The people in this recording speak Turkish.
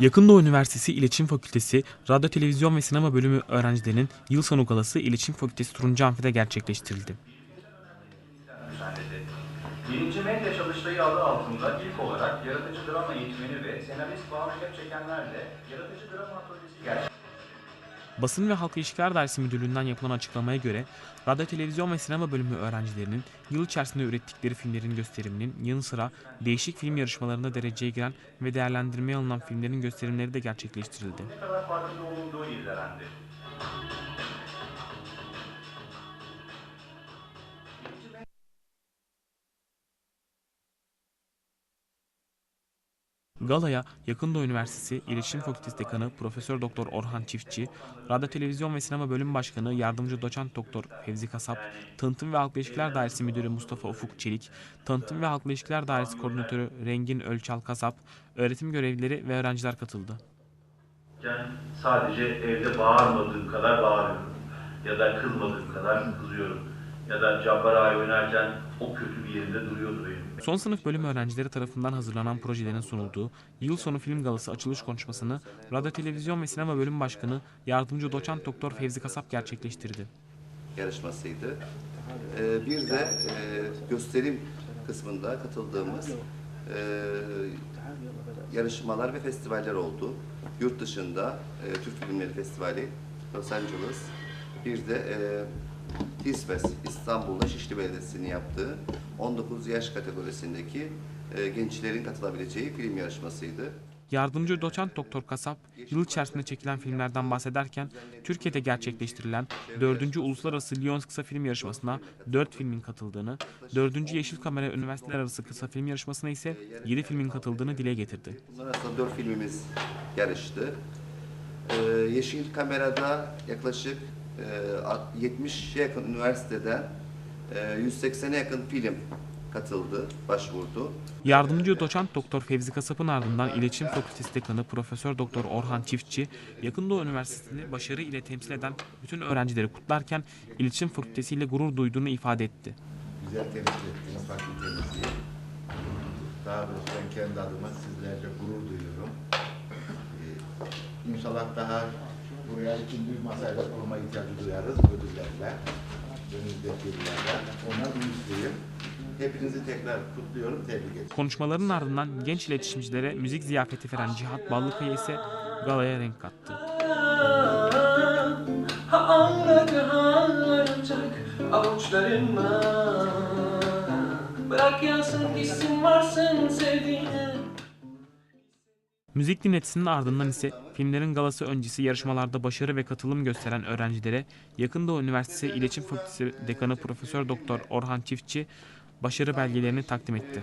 Yakın Doğu Üniversitesi İletişim Fakültesi Radyo, Televizyon ve Sinema Bölümü öğrencilerinin yıl sonu galası İletişim Fakültesi Turuncu Amfi'de gerçekleştirildi. Birinci Medya Çalıştayı adı altında ilk olarak yaratıcı drama eğitmeni ve senarist Banu Çekenlerle yaratıcı drama atölyesi gerçekleştirildi. Basın ve Halk İlişkiler Dairesi Müdürlüğü'nden yapılan açıklamaya göre Radyo, Televizyon ve Sinema Bölümü öğrencilerinin yıl içerisinde ürettikleri filmlerin gösteriminin yanı sıra değişik film yarışmalarında dereceye giren ve değerlendirmeye alınan filmlerin gösterimleri de gerçekleştirildi. Ne kadar farkında olunduğu Galaya Yakın Doğu Üniversitesi İletişim Fakültesi Dekanı Profesör Doktor Orhan Çiftçi, Radyo Televizyon ve Sinema Bölüm Başkanı Yardımcı Doçent Doktor Fevzi Kasap, Tanıtım ve Halkla İlişkiler Dairesi Müdürü Mustafa Ufuk Çelik, Tanıtım ve Halkla İlişkiler Dairesi Koordinatörü Rengin Ölçal Kasap, öğretim görevlileri ve öğrenciler katıldı. Sadece evde bağırmadığım kadar bağırıyorum. Ya da kızmadığım kadar kızıyorum. Ya da Cabbar oynarken o kötü bir yerinde duruyordu benim. Son sınıf bölüm öğrencileri tarafından hazırlanan projelerin sunulduğu Yıl Sonu Film Galası açılış konuşmasını Radyo Televizyon ve Sinema Bölüm Başkanı Yardımcı Doçent Doktor Fevzi Kasap gerçekleştirdi. yarışmasıydı. Ee, bir de e, gösterim kısmında katıldığımız e, yarışmalar ve festivaller oldu. Yurt dışında e, Türk Filmleri Festivali Los Angeles, bir de e, Hisfest İstanbul'da Şişli Belediyesi'nin yaptığı 19 yaş kategorisindeki e, gençlerin katılabileceği film yarışmasıydı. Yardımcı doçent Doktor Kasap, yıl içerisinde çekilen filmlerden bahsederken Türkiye'de gerçekleştirilen 4. Uluslararası Lyons Kısa Film Yarışması'na 4 filmin katıldığını, 4. Yeşil Kamera Üniversiteler Arası Kısa Film Yarışması'na ise 7 filmin katıldığını dile getirdi. Bunlar arasında dört filmimiz yarıştı. Ee, Yeşil Kamera'da yaklaşık e, 70'e yakın üniversiteden e, 180'e yakın film katıldı, başvurdu. Yardımcı doçent Doktor Fevzi Kasap'ın ardından İletişim Fakültesi Dekanı Profesör Doktor Orhan Çiftçi, Yakın Doğu Üniversitesi'ni başarı ile temsil eden bütün öğrencileri kutlarken İletişim Fakültesi ile gurur duyduğunu ifade etti. güzel temsil ettiniz fakültemizi. Daha doğrusu ben kendi adıma sizlerle gurur duyuyorum. Ee, İnşallah daha buraya ikinci bir masayla kurma ihtiyacı duyarız ödüllerle. Önümüzdeki yıllarda. Ona ümitliyim. Hepinizi tekrar kutluyorum, tebrik ederim. Konuşmaların ardından genç iletişimcilere müzik ziyafeti veren Cihat Ballıkaya ise galaya renk kattı. Avuçlarınla Bırak yansın gitsin varsın sevdiğine Müzik dinletisinin ardından ise filmlerin galası öncesi yarışmalarda başarı ve katılım gösteren öğrencilere Yakın Doğu Üniversitesi İletişim Fakültesi Dekanı Profesör Doktor Orhan Çiftçi başarı belgelerini takdim etti.